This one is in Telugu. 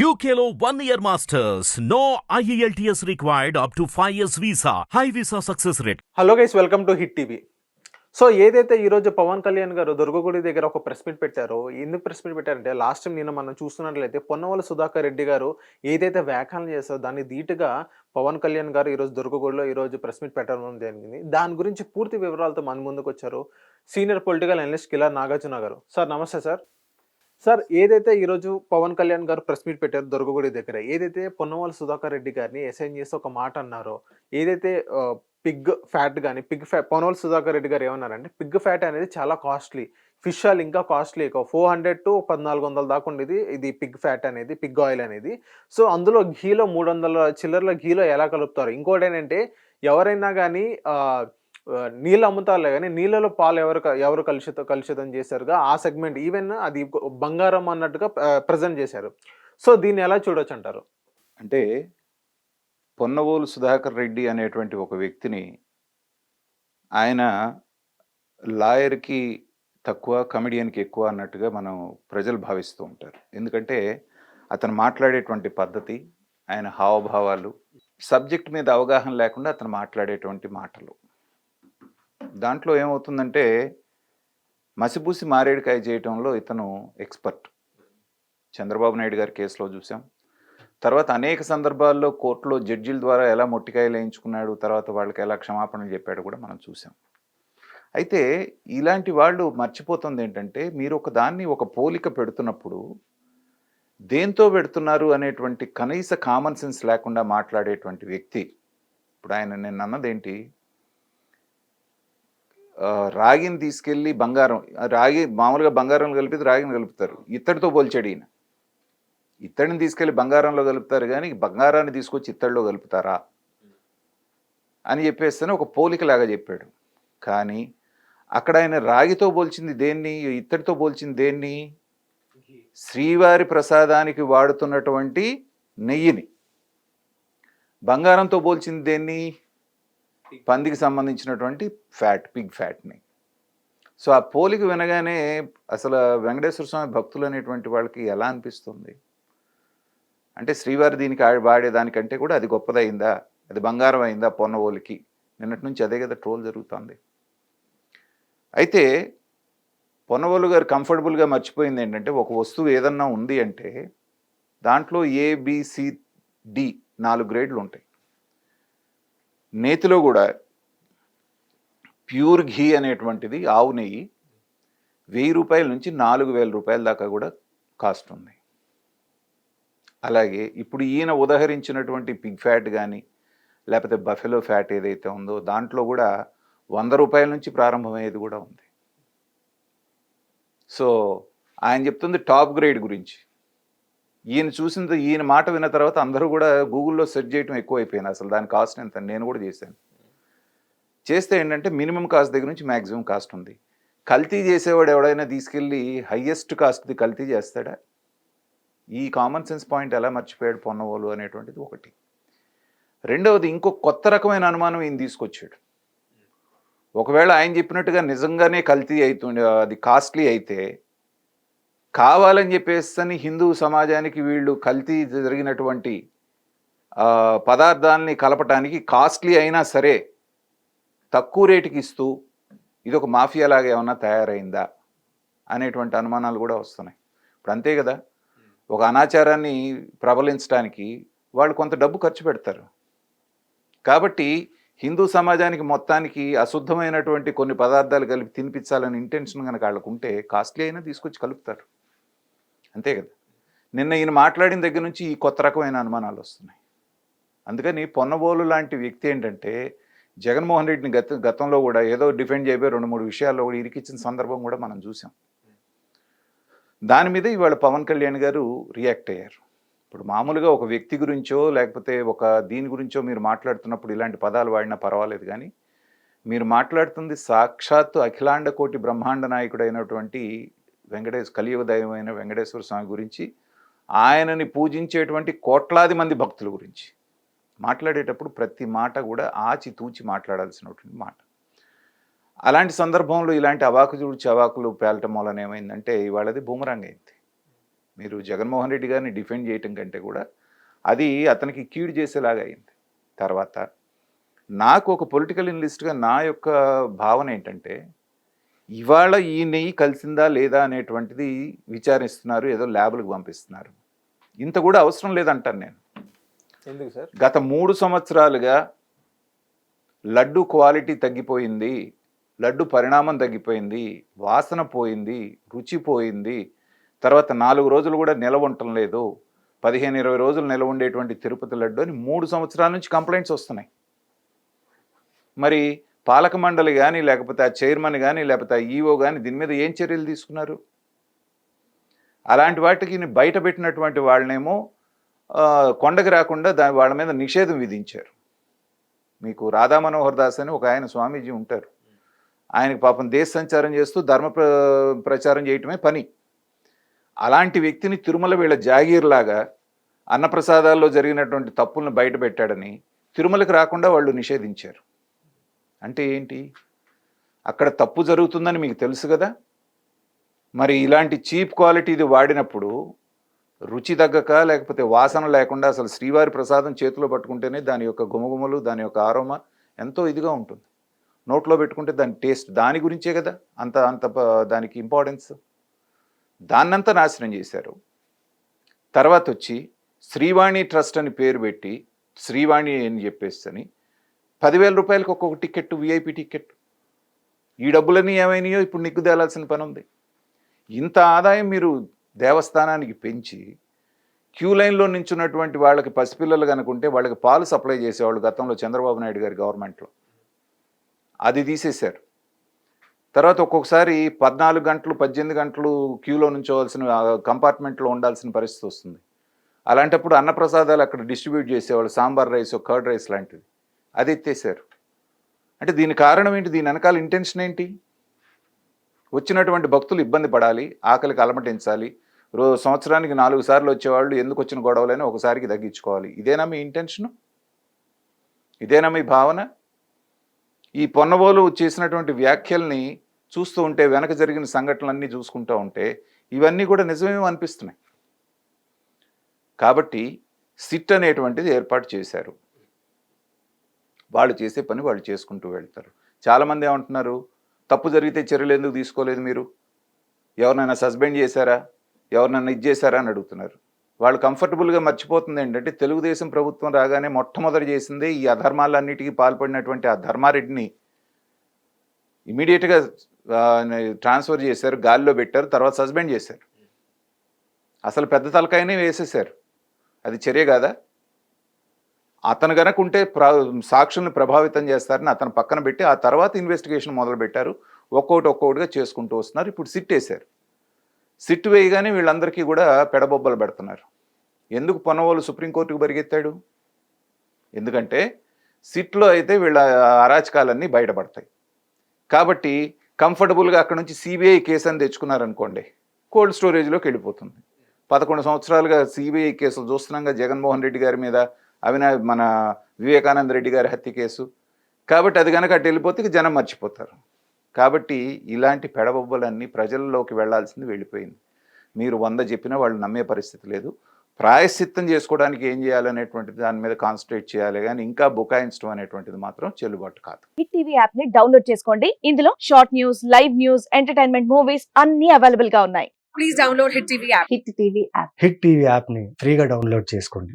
యూకేలో one year masters no IELTS required up to five years visa high visa success rate hello guys welcome to Hit TV so ఏదైతే ఈరోజు పవన్ కళ్యాణ్ గారు దుర్గగుడి దగ్గర ఒక ప్రెస్ మీట్ పెట్టారో ఎందుకు ప్రెస్ మీట్ పెట్టారంటే లాస్ట్ టైం నిన్న మనం చూస్తున్నట్లయితే పొన్నవల సుధాకర్ రెడ్డి గారు ఏదైతే వ్యాఖ్యానం చేస్తారో దాన్ని ధీటుగా పవన్ కళ్యాణ్ గారు ఈరోజు దుర్గగుడిలో ఈరోజు ప్రెస్ మీట్ పెట్టడం జరిగింది. దాని గురించి పూర్తి వివరాలతో మన ముందుకు వచ్చారు senior political analyst Kila Nagarjuna గారు. సార్ నమస్తే సార్. సార్ ఏదైతే ఈరోజు పవన్ కళ్యాణ్ గారు ప్రెస్ మీట్ పెట్టారు దొరకగూడి దగ్గర ఏదైతే పొన్నవాళ్ళ సుధాకర్ రెడ్డి గారిని అసైన్ చేసి ఒక మాట అన్నారో ఏదైతే పిగ్ ఫ్యాట్ కానీ పిగ్ ఫ్యాట్ పొన్నవాళ్ళ సుధాకర్ రెడ్డి గారు ఏమన్నారంటే పిగ్ ఫ్యాట్ అనేది చాలా కాస్ట్లీ ఫిష్ ఆయిల్ ఇంకా కాస్ట్లీ ఎక్కువ ఫోర్ హండ్రెడ్ టు పద్నాలుగు వందల దాకా ఉండేది ఇది పిగ్ ఫ్యాట్ అనేది పిగ్ ఆయిల్ అనేది. సో అందులో ఘీలో మూడు వందల చిల్లర్ల ఘీలో ఎలా కలుపుతారు? ఇంకోటి ఏంటంటే ఎవరైనా కానీ నీళ్ళు అమ్ముతారులే కానీ నీళ్ళలో పాలు ఎవరు ఎవరు కలుషిత కలుషితం చేశారుగా? ఆ సెగ్మెంట్ ఈవెన్ అది బంగారం అన్నట్టుగా ప్రజెంట్ చేశారు. సో దీన్ని ఎలా చూడొచ్చు అంటారు? అంటే పొన్నవోలు సుధాకర్ రెడ్డి అనేటువంటి ఒక వ్యక్తిని ఆయన లాయర్కి తక్కువ కమెడియన్కి ఎక్కువ అన్నట్టుగా మనం ప్రజలు భావిస్తూ ఉంటారు. ఎందుకంటే అతను మాట్లాడేటువంటి పద్ధతి ఆయన హావభావాలు సబ్జెక్ట్ మీద అవగాహన లేకుండా అతను మాట్లాడేటువంటి మాటలు. దాంట్లో ఏమవుతుందంటే మసిపూసి మారేడుకాయ చేయటంలో ఇతను ఎక్స్పర్ట్. చంద్రబాబు నాయుడు గారి కేసులో చూసాం. తర్వాత అనేక సందర్భాల్లో కోర్టులో జడ్జిల ద్వారా ఎలా మొట్టికాయలు వేయించుకున్నాడు తర్వాత వాళ్ళకి ఎలా క్షమాపణలు చెప్పాడు కూడా మనం చూసాం. అయితే ఇలాంటి వాళ్ళు మర్చిపోతుంది ఏంటంటే మీరు ఒక దాన్ని ఒక పోలిక పెడుతున్నప్పుడు దేంతో పెడుతున్నారు అనేటువంటి కనీస కామన్ సెన్స్ లేకుండా మాట్లాడేటువంటి వ్యక్తి. ఇప్పుడు ఆయన నేను అన్నదేంటి రాగిని తీసుకెళ్ళి బంగారం రాగి మామూలుగా బంగారం కలిపి రాగిని కలుపుతారు. ఇత్తడితో పోల్చాడు ఈయన. ఇత్తడిని తీసుకెళ్ళి బంగారంలో కలుపుతారు కానీ బంగారాన్ని తీసుకొచ్చి ఇత్తడిలో కలుపుతారా? అని చెప్పేస్తేనే ఒక పోలికలాగా చెప్పాడు. కానీ అక్కడ ఆయన రాగితో పోల్చింది దేన్ని ఇత్తడితో పోల్చింది దేన్ని? శ్రీవారి ప్రసాదానికి వాడుతున్నటువంటి నెయ్యిని. బంగారంతో పోల్చింది దేన్ని? పందికి సంబంధించినటువంటి ఫ్యాట్ పిగ్ ఫ్యాట్ని. సో ఆ పోలిక వినగానే అసలు వెంకటేశ్వర స్వామి భక్తులు అనేటువంటి వాళ్ళకి ఎలా అనిపిస్తుంది? అంటే శ్రీవారి దీనికి వాడేదానికంటే కూడా అది గొప్పదైందా అది బంగారం అయిందా పొన్నవోలికి నిన్నటి నుంచి అదే కదా ట్రోల్ జరుగుతుంది. అయితే పొన్నవోలు గారు కంఫర్టబుల్గా మర్చిపోయింది ఏంటంటే ఒక వస్తువు ఏదన్నా ఉంది అంటే దాంట్లో ఏబిసిడి నాలుగు గ్రేడ్లు ఉంటాయి. నేతిలో కూడా ప్యూర్ ఘీ అనేటువంటిది ఆవు నెయ్యి వెయ్యి రూపాయల నుంచి నాలుగు వేల రూపాయల దాకా కూడా కాస్ట్ ఉంది. అలాగే ఇప్పుడు ఈయన ఉదహరించినటువంటి పిగ్ ఫ్యాట్ కానీ లేకపోతే బఫెలో ఫ్యాట్ ఏదైతే ఉందో దాంట్లో కూడా వంద రూపాయల నుంచి ప్రారంభమయ్యేది కూడా ఉంది. సో ఆయన చెప్తుంది టాప్ గ్రేడ్ గురించి. ఈయన చూసిన ఈయన మాట విన్న తర్వాత అందరూ కూడా గూగుల్లో సెర్చ్ చేయడం ఎక్కువైపోయింది. అసలు దాని కాస్ట్ ఎంత? నేను కూడా చేశాను. చేస్తే ఏంటంటే మినిమం కాస్ట్ దగ్గర నుంచి మ్యాక్సిమం కాస్ట్ ఉంది. కల్తీ చేసేవాడు ఎవడైనా తీసుకెళ్ళి హయ్యెస్ట్ కాస్ట్ది కల్తీ చేస్తాడా? ఈ కామన్ సెన్స్ పాయింట్ ఎలా మర్చిపోయాడు పొన్నవాళ్ళు అనేటువంటిది ఒకటి. రెండవది ఇంకో కొత్త రకమైన అనుమానం ఈయన తీసుకొచ్చాడు. ఒకవేళ ఆయన చెప్పినట్టుగా నిజంగానే కల్తీ అవుతుండే అది కాస్ట్లీ అయితే కావాలని చెప్పేసి హిందూ సమాజానికి వీళ్ళు కల్తీ జరిగినటువంటి పదార్థాలని కలపటానికి కాస్ట్లీ అయినా సరే తక్కువ రేటుకి ఇస్తూ ఇది ఒక మాఫియా లాగా ఏమన్నా తయారైందా అనేటువంటి అనుమానాలు కూడా వస్తున్నాయి. ఇప్పుడు అంతే కదా ఒక అనాచారాన్ని ప్రబలించడానికి వాళ్ళు కొంత డబ్బు ఖర్చు పెడతారు. కాబట్టి హిందూ సమాజానికి మొత్తానికి అశుద్ధమైనటువంటి కొన్ని పదార్థాలు కలిపి తినిపించాలని ఇంటెన్షన్ కనుక వాళ్ళకు ఉంటే కాస్ట్లీ అయినా తీసుకొచ్చి కలుపుతారు. అంతే కదా. నిన్న ఈయన మాట్లాడిన దగ్గర నుంచి ఈ కొత్త రకమైన అనుమానాలు వస్తున్నాయి. అందుకని పొన్నబోలు లాంటి వ్యక్తి ఏంటంటే జగన్మోహన్ రెడ్డిని గత గతంలో కూడా ఏదో డిఫెండ్ చేయబోయి రెండు మూడు విషయాల్లో కూడా ఇరికిచ్చిన సందర్భం కూడా మనం చూసాం. దాని మీద ఇవాళ పవన్ కళ్యాణ్ గారు రియాక్ట్ అయ్యారు. ఇప్పుడు మామూలుగా ఒక వ్యక్తి గురించో లేకపోతే ఒక దీని గురించో మీరు మాట్లాడుతున్నప్పుడు ఇలాంటి పదాలు వాడినా పర్వాలేదు కానీ మీరు మాట్లాడుతుంది సాక్షాత్తు అఖిలాండ కోటి బ్రహ్మాండ నాయకుడైనటువంటి వెంకటేశ్వర కలియుగ దైవమైన వెంకటేశ్వర స్వామి గురించి ఆయనని పూజించేటువంటి కోట్లాది మంది భక్తుల గురించి మాట్లాడేటప్పుడు ప్రతి మాట కూడా ఆచి తూచి మాట్లాడాల్సినటువంటి మాట. అలాంటి సందర్భంలో ఇలాంటి అవాకు చూచి అవాకులు పేలటం వలన ఏమైందంటే ఇవాళది బూమరంగ్ అయింది. మీరు జగన్మోహన్ రెడ్డి గారిని డిఫెండ్ చేయటం కంటే కూడా అది అతనికి కీడు చేసేలాగా అయింది. తర్వాత నాకు ఒక పొలిటికల్ ఇన్లిస్ట్గా నా యొక్క భావన ఏంటంటే ఇవాళ ఈ నెయ్యి కలిసిందా లేదా అనేటువంటిది విచారిస్తున్నారు ఏదో ల్యాబులకు పంపిస్తున్నారు. ఇంత కూడా అవసరం లేదంటాను నేను. ఎందుకు సార్? గత మూడు సంవత్సరాలుగా లడ్డు క్వాలిటీ తగ్గిపోయింది లడ్డు పరిణామం తగ్గిపోయింది వాసన పోయింది రుచి పోయింది. తర్వాత నాలుగు రోజులు కూడా నిలవ ఉండటం లేదు. పదిహేను ఇరవై రోజులు నిలవ ఉండేటువంటి తిరుపతి లడ్డు అని మూడు సంవత్సరాల నుంచి కంప్లైంట్స్ వస్తున్నాయి. మరి పాలక మండలి కానీ లేకపోతే ఆ చైర్మన్ కానీ లేకపోతే ఆ ఈఓ కానీ దీని మీద ఏం చర్యలు తీసుకున్నారు? అలాంటి వాటికి బయట పెట్టినటువంటి వాళ్ళనేమో కొండకి రాకుండా దాని వాళ్ళ మీద నిషేధం విధించారు. మీకు రాధా మనోహర్ దాస్ అని ఒక ఆయన స్వామీజీ ఉంటారు. ఆయనకు పాపం దేశ సంచారం చేస్తూ ధర్మ ప్ర ప్రచారం చేయటమే పని. అలాంటి వ్యక్తిని తిరుమల వీళ్ళ జాగీర్లాగా అన్నప్రసాదాల్లో జరిగినటువంటి తప్పులను బయట పెట్టాడని తిరుమలకి రాకుండా వాళ్ళు నిషేధించారు. అంటే ఏంటి? అక్కడ తప్పు జరుగుతుందని మీకు తెలుసు కదా? మరి ఇలాంటి చీప్ క్వాలిటీ ఇది వాడినప్పుడు రుచి తగ్గక లేకపోతే వాసన లేకుండా అసలు శ్రీవారి ప్రసాదం చేతిలో పట్టుకుంటేనే దాని యొక్క గుమగుమలు దాని యొక్క ఆరోమ ఎంతో ఇదిగా ఉంటుంది. నోట్లో పెట్టుకుంటే దాని టేస్ట్ దాని గురించే కదా? అంత అంత దానికి ఇంపార్టెన్స్. దాన్నంతా నాశనం చేశారు. తర్వాత వచ్చి శ్రీవాణి ట్రస్ట్ అని పేరు పెట్టి శ్రీవాణి అని చెప్పేసి అని పదివేల రూపాయలకు ఒక్కొక్క టికెట్ విఐపి టికెట్ ఈ డబ్బులన్నీ ఏమైనాయో ఇప్పుడు నీకు తేలాల్సిన పని ఉంది ఇంత ఆదాయం మీరు దేవస్థానానికి పెంచి క్యూ లైన్లో నించున్నటువంటి వాళ్ళకి పసిపిల్లలు కనుకుంటే వాళ్ళకి పాలు సప్లై చేసేవాళ్ళు గతంలో చంద్రబాబు నాయుడు గారి గవర్నమెంట్లో. అది తీసేశారు. తర్వాత ఒక్కొక్కసారి పద్నాలుగు గంటలు పద్దెనిమిది గంటలు క్యూలో నుంచోవలసిన కంపార్ట్మెంట్లో ఉండాల్సిన పరిస్థితి వస్తుంది. అలాంటప్పుడు అన్నప్రసాదాలు అక్కడ డిస్ట్రిబ్యూట్ చేసేవాళ్ళు సాంబార్ రైస్ కర్డ్ రైస్ లాంటిది. అది ఎత్తేసారు అంటే దీని కారణం ఏంటి? దీని వెనకాల ఇంటెన్షన్ ఏంటి? వచ్చినటువంటి భక్తులు ఇబ్బంది పడాలి ఆకలికి అలమటించాలి రో సంవత్సరానికి నాలుగు సార్లు వచ్చేవాళ్ళు ఎందుకు వచ్చిన గొడవలైనా ఒకసారికి తగ్గించుకోవాలి. ఇదేనా మీ ఇంటెన్షన్ ఇదేనా మీ భావన? ఈ పొన్నబోలు చేసినటువంటి వ్యాఖ్యల్ని చూస్తూ ఉంటే వెనక జరిగిన సంఘటనలన్నీ చూసుకుంటూ ఉంటే ఇవన్నీ కూడా నిజమేమో అనిపిస్తున్నాయి. కాబట్టి సిట్ అనేటువంటిది ఏర్పాటు చేశారు. వాళ్ళు చేసే పని వాళ్ళు చేసుకుంటూ వెళ్తారు. చాలామంది ఏమంటున్నారు తప్పు జరిగితే చర్యలు ఎందుకు తీసుకోలేదు మీరు? ఎవరినైనా సస్పెండ్ చేశారా? ఎవరినైనా ఇది చేశారా? అని అడుగుతున్నారు. వాళ్ళు కంఫర్టబుల్గా మర్చిపోతుంది ఏంటంటే తెలుగుదేశం ప్రభుత్వం రాగానే మొట్టమొదటి చేసిందే ఈ అధర్మాలన్నిటికీ పాల్పడినటువంటి ఆ ధర్మారెడ్డిని ఇమీడియట్గా ట్రాన్స్ఫర్ చేశారు గాలిలో పెట్టారు తర్వాత సస్పెండ్ చేశారు. అసలు పెద్ద తలకాయనే వేసేసారు అది చర్య కాదా? అతను కనుక ఉంటే ప్ర సాక్షుల్ని ప్రభావితం చేస్తారని అతను పక్కన పెట్టి ఆ తర్వాత ఇన్వెస్టిగేషన్ మొదలుపెట్టారు. ఒక్కొక్కటి ఒక్కొక్కటిగా చేసుకుంటూ వస్తున్నారు. ఇప్పుడు సిట్ వేశారు. సిట్ వేయగానే వీళ్ళందరికీ కూడా పెడబొబ్బలు పెడుతున్నారు. ఎందుకు పొన్నవోలు సుప్రీంకోర్టుకు పరిగెత్తాడు ఎందుకంటే సిట్లో అయితే వీళ్ళ అరాచకాలన్నీ బయటపడతాయి. కాబట్టి కంఫర్టబుల్గా అక్కడ నుంచి సిబిఐ కేసు అని తెచ్చుకున్నారనుకోండి కోల్డ్ స్టోరేజ్లోకి వెళ్ళిపోతుంది. పదకొండు సంవత్సరాలుగా సిబిఐ కేసులు చూస్తున్నాగా జగన్మోహన్ రెడ్డి గారి మీద అవినా మన వివేకానంద రెడ్డి గారి హత్య కేసు. కాబట్టి అది కనుక అటు వెళ్ళిపోతే జనం మర్చిపోతారు. కాబట్టి ఇలాంటి పెడబొబ్బలన్నీ ప్రజల్లోకి వెళ్ళాల్సింది వెళ్ళిపోయింది. మీరు వంద చెప్పినా వాళ్ళు నమ్మే పరిస్థితి లేదు. ప్రాయశ్చిత్తం చేసుకోవడానికి ఏం చేయాలనేటువంటిది దాని మీద కాన్సన్ట్రేట్ చేయాలి. కానీ ఇంకా బుకాయించడం అనేటువంటిది మాత్రం చెల్లుబాటు కాదు. హిట్ టీవీ యాప్ని డౌన్లోడ్ చేసుకోండి. ఇందులో short news live news entertainment movies అన్ని అవైలబుల్గా ఉన్నాయి. Please download Hit TV app. Hit TV app Hit TV యాప్ని ఫ్రీగా డౌన్లోడ్ చేసుకోండి.